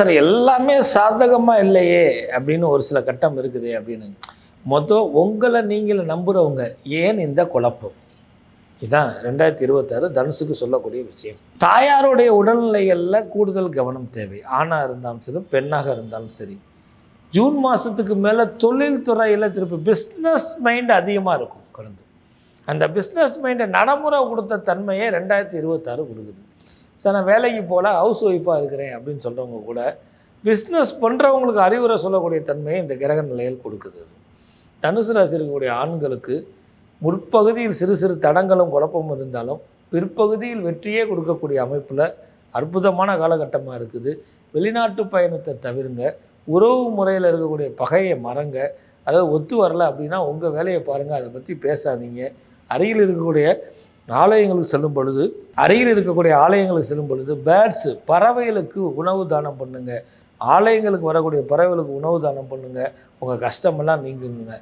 Sir எல்லாமே சாதகமாக இல்லையே அப்படின்னு ஒரு சில கட்டம் இருக்குது அப்படின்னு. மொத்தம் உங்களை நீங்கள நம்புகிறவங்க ஏன் இந்த குழப்பம்? இதான் ரெண்டாயிரத்தி இருபத்தாறு தனுசுக்கு சொல்லக்கூடிய விஷயம். தாயாருடைய உடல்நிலைகளில் கூடுதல் கவனம் தேவை. ஆணாக இருந்தாலும் சரி பெண்ணாக இருந்தாலும் சரி. ஜூன் மாதத்துக்கு மேலே தொழில்துறையில் திருப்பி பிஸ்னஸ் மைண்ட் அதிகமாக இருக்கும் குழந்தை. அந்த பிஸ்னஸ் மைண்டை நடைமுறை கொடுத்த தன்மையை ரெண்டாயிரத்தி இருபத்தாறு கொடுக்குது. சார் நான் வேலைக்கு போகல ஹவுஸ் ஒய்ஃபாக இருக்கிறேன் அப்படின்னு சொல்கிறவங்க கூட பிஸ்னஸ் பண்ணுறவங்களுக்கு அறிவுரை சொல்லக்கூடிய தன்மையை இந்த கிரக நிலையில் கொடுக்குது. தனுசு ராசி இருக்கக்கூடிய ஆண்களுக்கு முற்பகுதியில் சிறு சிறு தடங்களும் குழப்பமும் இருந்தாலும் பிற்பகுதியில் வெற்றியே கொடுக்கக்கூடிய அமைப்பில் அற்புதமான காலகட்டமாக இருக்குது. வெளிநாட்டு பயணத்தை தவிருங்க உறவு முறையில் இருக்கக்கூடிய பகையை மறங்க அதாவது ஒத்து வரல அப்படின்னா உங்கள் வேலையை பாருங்கள் அதை பற்றி பேசாதீங்க. அருகில் இருக்கக்கூடிய ஆலயங்களுக்கு செல்லும் பொழுது அருகில் இருக்கக்கூடிய ஆலயங்களுக்கு செல்லும் பொழுது பேர்ட்ஸு பறவைகளுக்கு உணவு தானம் பண்ணுங்கள் ஆலயங்களுக்கு வரக்கூடிய பறவைகளுக்கு உணவு தானம் பண்ணுங்கள் உங்கள் கஷ்டமெல்லாம் நீங்குங்க.